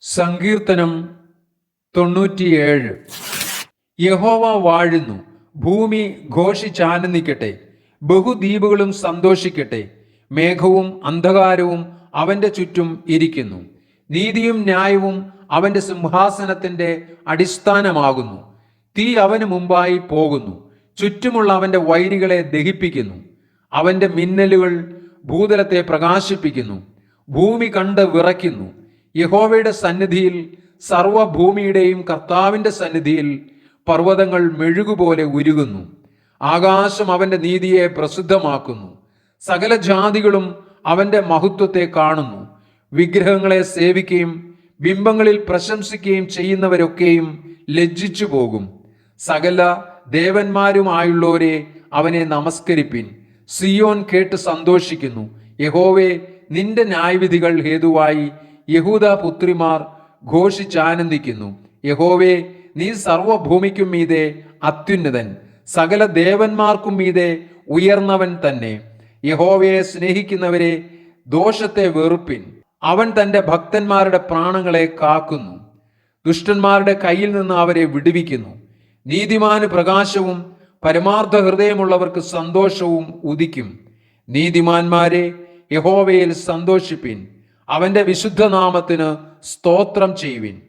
സങ്കീർത്തനം തൊണ്ണൂറ്റിയേഴ്. യഹോവ വാഴുന്നു ഭൂമി ഘോഷിച്ചാനന്ദിക്കട്ടെ ബഹുദ്വീപുകളും സന്തോഷിക്കട്ടെ മേഘവും അന്ധകാരവും അവന്റെ ചുറ്റും ഇരിക്കുന്നു. നീതിയും ന്യായവും അവന്റെ സിംഹാസനത്തിന്റെ അടിസ്ഥാനമാകുന്നു. തീ അവന് മുമ്പായി പോകുന്നു ചുറ്റുമുള്ള അവന്റെ വൈരികളെ ദഹിപ്പിക്കുന്നു. അവന്റെ മിന്നലുകൾ ഭൂതലത്തെ പ്രകാശിപ്പിക്കുന്നു ഭൂമി കണ്ട് വിറയ്ക്കുന്നു. യഹോവയുടെ സന്നിധിയിൽ സർവഭൂമിയുടെയും കർത്താവിന്റെ സന്നിധിയിൽ പർവതങ്ങൾ മെഴുകുപോലെ ഉരുകുന്നു. ആകാശം അവന്റെ നീതിയെ പ്രസിദ്ധമാക്കുന്നു. സകല ജാതികളും അവന്റെ മഹത്വത്തെ കാണുന്നു. വിഗ്രഹങ്ങളെ സേവിക്കുകയും ബിംബങ്ങളിൽ പ്രശംസിക്കുകയും ചെയ്യുന്നവരൊക്കെയും ലജ്ജിച്ചു പോകും. സകല ദേവന്മാരുമായുള്ളവരെ അവനെ നമസ്കരിപ്പിൻ. സിയോൻ കേട്ട് സന്തോഷിക്കുന്നു. യഹോവെ നിന്റെ ന്യായവിധികൾ ഹേതുവായി യഹൂദ പുത്രിമാർ ഘോഷിച്ചാനന്ദിക്കുന്നു. യഹോവേ നീ സർവഭൂമിക്കും മീതെ അത്യുന്നതൻ. സകല ദേവന്മാർക്കും മീതെ ഉയർന്നവൻ തന്നെ. യഹോവയെ സ്നേഹിക്കുന്നവരെ ദോഷത്തെ വെറുപ്പിൻ. അവൻ തന്റെ ഭക്തന്മാരുടെ പ്രാണങ്ങളെ കാക്കുന്നു. ദുഷ്ടന്മാരുടെ കയ്യിൽ നിന്ന് അവരെ വിടുവിക്കുന്നു. നീതിമാന് പ്രകാശവും പരമാർത്ഥ ഹൃദയമുള്ളവർക്ക് സന്തോഷവും ഉദിക്കും. നീതിമാന്മാരെ യഹോവയിൽ സന്തോഷിപ്പിൻ. അവന്റെ വിശുദ്ധനാമത്തിന് സ്തോത്രം ചെയ്യുവിൻ.